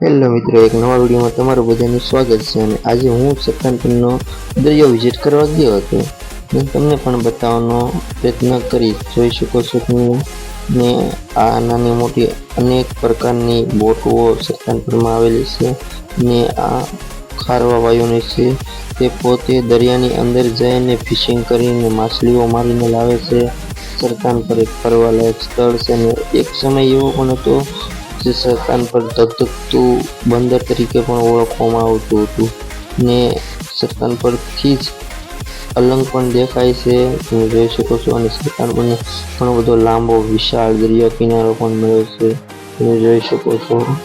Hello મિત્રો, એક નવા વિડીયોમાં તમારું બધાનું સ્વાગત છે અને આજે હું સત્તાનપુરનો દરિયો વિઝિટ કરવા ગયો હતો. હું તમને પણ બતાવવાનો પ્રયત્ન કરીશ. જોઈ શકો છો તમે ને આ નાની મોટી અનેક પ્રકારની બોટો સત્તાનપુરમાં આવેલી છે ને આ ખારવા વાયુની છે. તે પોતે દરિયાની અંદર જઈને ફિશિંગ કરીને માછલીઓ મારીને લાવે છે. સરતાનપર એક ફરવાલાયક સ્થળ છે ને એક સમય એવો પણ હતો જે સરકાર પર ધગધગતું બંદર તરીકે પણ ઓળખવામાં આવતું હતું. ને સરકાર પરથી જ અલંગ પણ દેખાય છે. તમે જોઈ શકો છો અને સરકાર મને ઘણો બધો લાંબો, વિશાળ દરિયા કિનારો પણ મળ્યો છે. તમે જોઈ શકો છો.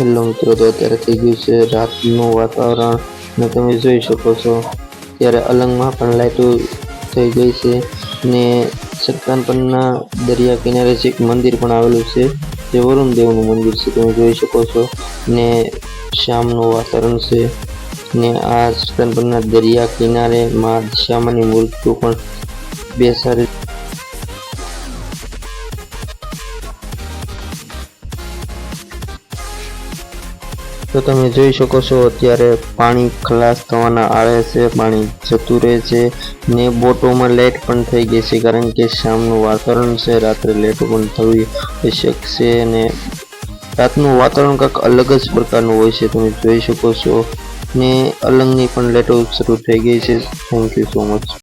હેલો મિત્રો, તો અત્યારે થઈ ગયું છે રાતનું વાતાવરણ. ને તમે જોઈ શકો છો, ત્યારે અલંગમાં પણ લાઇટો થઈ ગઈ છે. ને પરના દરિયા કિનારે છે એક મંદિર પણ આવેલું છે. જે વરુણ દેવનું મંદિર છે, તમે જોઈ શકો છો. ને શ્યામનું વાતાવરણ છે. ને આ સત્તાન પરના દરિયા કિનારે માં શ્યામાની મૂર્તિઓ પણ બેસાડી તો તમે જોઈ શકો છો અત્યારે પાણી ખલાસ થવાના આરે છે, પાણી જતું રહે છે ને બોટોમાં લેટ પણ થઈ ગઈ છે કારણ કે શામનું વાતાવરણ છે, રાત્રે લેટ પણ થવી શકશે અને રાતનું વાતાવરણ કંઈક અલગ જ પ્રકારનું હોય છે, તમે જોઈ શકો છો ને અલંગની પણ લેટો શરૂ થઈ ગઈ છે. Thank you so much